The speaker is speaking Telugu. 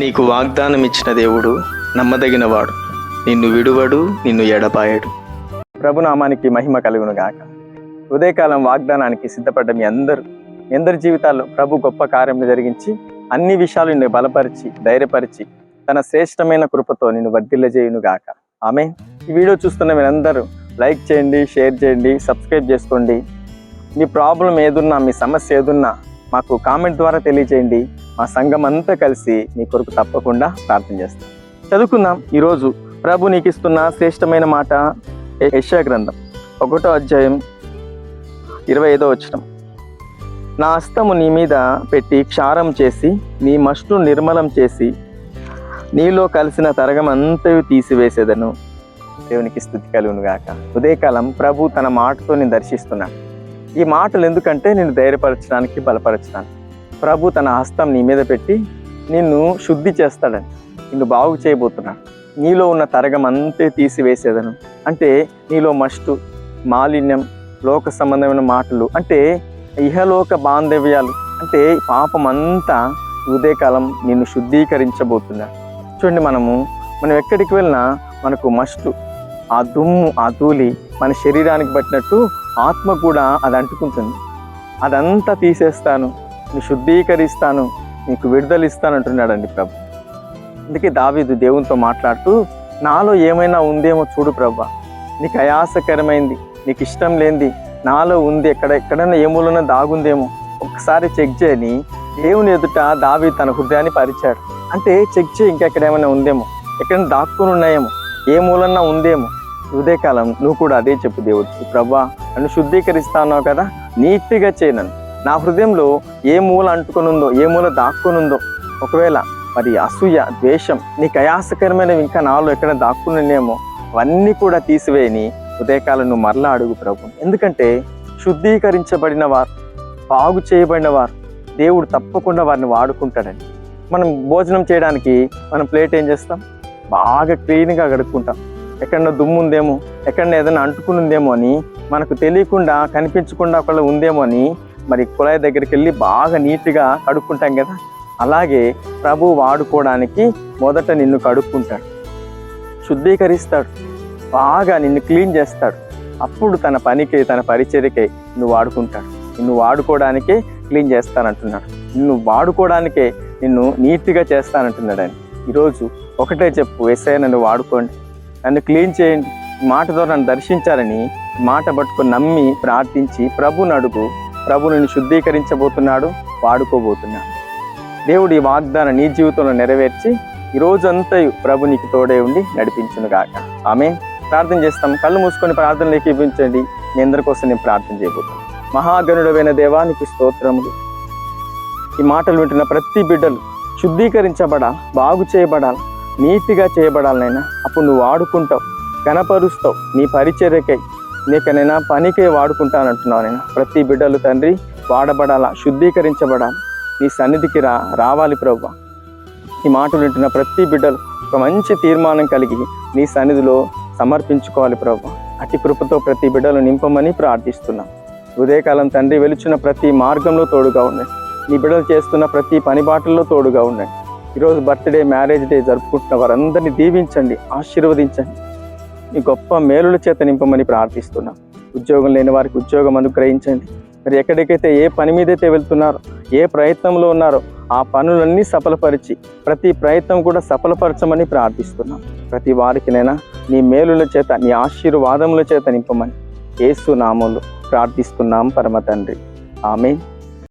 నీకు వాగ్దానం ఇచ్చిన దేవుడు నమ్మదగినవాడు. నిన్ను విడువడు నిన్ను ఎడపాయడు ప్రభునామానికి మహిమ కలుగును గాక. ఉదయకాలం వాగ్దానానికి సిద్ధపడ్డ మీ అందరూ మీ అందరి జీవితాల్లో ప్రభు గొప్ప కార్యం జరిగించి అన్ని విషయాలు నిన్ను బలపరిచి ధైర్యపరిచి తన శ్రేష్టమైన కృపతో నిన్ను వర్ధిల్లజేయును గాక. ఆమె ఈ వీడియో చూస్తున్న మీరందరూ లైక్ చేయండి షేర్ చేయండి సబ్స్క్రైబ్ చేసుకోండి. మీ ప్రాబ్లం ఏదున్నా మీ సమస్య ఏదున్నా మాకు కామెంట్ ద్వారా తెలియజేయండి. మా సంఘం అంతా కలిసి నీ కొరకు తప్పకుండా ప్రార్థన చేస్తాం. చదువుకుందాం. ఈరోజు ప్రభు నీకు ఇస్తున్న శ్రేష్టమైన మాట యశా గ్రంథం ఒకటో అధ్యాయం ఇరవై ఐదో వచ్చిన నా హస్తము నీ మీద పెట్టి క్షారం చేసి నీ మస్టు నిర్మలం చేసి నీలో కలిసిన తరగమంతయు తీసివేసేదను. దేవునికి స్థుతి కలుగును గాక. ఉదయకాలం ప్రభు తన మాటతో నేను దర్శిస్తున్నాను ఈ మాటలు ఎందుకంటే నేను ధైర్యపరచడానికి బలపరచడానికి. ప్రభు తన హస్తం నీ మీద పెట్టి నిన్ను శుద్ధి చేస్తాడని నిన్ను బాగు చేయబోతున్నాడు. నీలో ఉన్న తరగం అంతే తీసివేసేదను. అంటే నీలో మస్టు మాలిన్యం లోక సంబంధమైన మాటలు అంటే ఇహలోక బాంధవ్యాలు అంటే పాపం అంతా ఉదయకాలం నిన్ను శుద్ధీకరించబోతున్నాడు. చూడండి మనము మనం ఎక్కడికి వెళ్ళినా మనకు మస్టు ఆ దుమ్ము ఆ ధూళి మన శరీరానికి పట్టినట్టు ఆత్మ కూడా అది అంటుకుంటుంది. అదంతా తీసేస్తాను. నీ శుద్ధీకరిస్తాను నీకు విడుదలిస్తాను అంటున్నాడండి ప్రభు. అందుకే దావీదు దేవునితో మాట్లాడుతూ నాలో ఏమైనా ఉందేమో చూడు ప్రభా. నీకు అయాసకరమైంది నీకు ఇష్టం లేనిది నాలో ఉంది ఎక్కడ ఎక్కడైనా ఏ దాగుందేమో ఒకసారి చెక్ చేయని దేవుని ఎదుట దావి తన హృదయాన్ని పరిచాడు. అంటే చెక్ చేయి ఇంకెక్కడ ఏమైనా ఉందేమో ఎక్కడైనా దాక్కుని ఉన్నాయేమో ఏ మూలన్నా ఉందేమో. ఉదయకాలం నువ్వు కూడా అదే చెప్పు దేవుడు. ప్రభా నన్ను శుద్ధీకరిస్తా ఉన్నావు కదా నీట్గా చేయనను నా హృదయంలో ఏ మూల అంటుకొని ఉందో ఏ మూల దాక్కుని ఉందో ఒకవేళ మరి అసూయ ద్వేషం నీకు అయాసకరమైనవి ఇంకా నాలో ఎక్కడ దాక్కునేమో అవన్నీ కూడా తీసివేయని ఉదయకాలను నువ్వు మరలా అడుగు ప్రభు. ఎందుకంటే శుద్ధీకరించబడిన వారు బాగు చేయబడిన వారు దేవుడు తప్పకుండా వారిని వాడుకుంటాడని మనం భోజనం చేయడానికి మనం ప్లేట్ ఏం చేస్తాం? బాగా క్లీన్గా కడుక్కుంటాం. ఎక్కడన్నా దుమ్ము ఉందేమో ఎక్కడన్నా ఏదైనా అంటుకుని ఉందేమో అని మనకు తెలియకుండా కనిపించకుండా ఒకళ్ళు ఉందేమో అని మరి కుళాయి దగ్గరికి వెళ్ళి బాగా నీట్గా కడుక్కుంటాం కదా? అలాగే ప్రభు వాడుకోవడానికి మొదట నిన్ను కడుక్కుంటాడు. శుద్ధీకరిస్తాడు. బాగా నిన్ను క్లీన్ చేస్తాడు. అప్పుడు తన పనికి తన పరిచర్యకై నువ్వు వాడుకుంటాడు. నిన్ను వాడుకోవడానికే క్లీన్ చేస్తానంటున్నాడు. నిన్ను వాడుకోవడానికే నిన్ను నీట్గా చేస్తానంటున్నాడు ఆయన. ఈరోజు ఒకటే చెప్పు ఎస్ఐ నన్ను వాడుకోండి. నన్ను క్లీన్ చేయండి. మాట ద్వారా నన్ను దర్శించాలని మాట పట్టుకొని నమ్మి ప్రార్థించి ప్రభుని అడుగు. ప్రభు నిన్ను శుద్ధీకరించబోతున్నాడు వాడుకోబోతున్నాడు. దేవుడి ఈ వాగ్దానం నీ జీవితంలో నెరవేర్చి ఈ రోజంతా ప్రభు నీకు తోడే ఉండి నడిపించును గాక. ఆమె ప్రార్థన చేస్తాం. కళ్ళు మూసుకొని ప్రార్థన ఇవ్వించండి మీ అందరి కోసం నేను ప్రార్థన చేయబోతున్నాను. మహాగణుడమైన దేవానికి స్తోత్రములు. ఈ మాటలు వింటున్న ప్రతి బిడ్డలు శుద్ధీకరించబడాలి బాగు చేయబడాలి నీతిగా చేయబడాలనైనా అప్పుడు నువ్వు వాడుకుంటావు కనపరుస్తావు నీ పరిచర్యకై నీకనైనా పనికి వాడుకుంటానంటున్నావు నేను. ప్రతి బిడ్డలు తండ్రి వాడబడాలా శుద్ధీకరించబడాలి. నీ సన్నిధికి రా రావాలి ప్రభు ఈ మాటలు వింటున్న ప్రతి బిడ్డలు ఒక మంచి తీర్మానం కలిగి నీ సన్నిధిలో సమర్పించుకోవాలి ప్రభు అతి కృపతో ప్రతి బిడ్డలు నింపమని ప్రార్థిస్తున్నాం. ఉదయకాలం తండ్రి వెలుచున్న ప్రతి మార్గంలో తోడుగా ఉండండి. నీ బిడ్డలు చేస్తున్న ప్రతి పని బాటల్లో తోడుగా ఉండండి. ఈరోజు బర్త్డే మ్యారేజ్ డే జరుపుకుంటున్న వారందరినీ దీవించండి ఆశీర్వదించండి. మీ గొప్ప మేలుల చేత నింపమని ప్రార్థిస్తున్నాం. ఉద్యోగం లేని వారికి ఉద్యోగం అనుగ్రహించండి. మరి ఎక్కడికైతే ఏ పని మీదైతే వెళ్తున్నారో ఏ ప్రయత్నంలో ఉన్నారో ఆ పనులన్నీ సఫలపరిచి ప్రతి ప్రయత్నం కూడా సఫలపరచమని ప్రార్థిస్తున్నాం. ప్రతి వారికినైనా నీ మేలుల చేత నీ ఆశీర్వాదముల చేత నింపమని. ఏసు నామంలో ప్రార్థిస్తున్నాం పరమ తండ్రి. ఆమె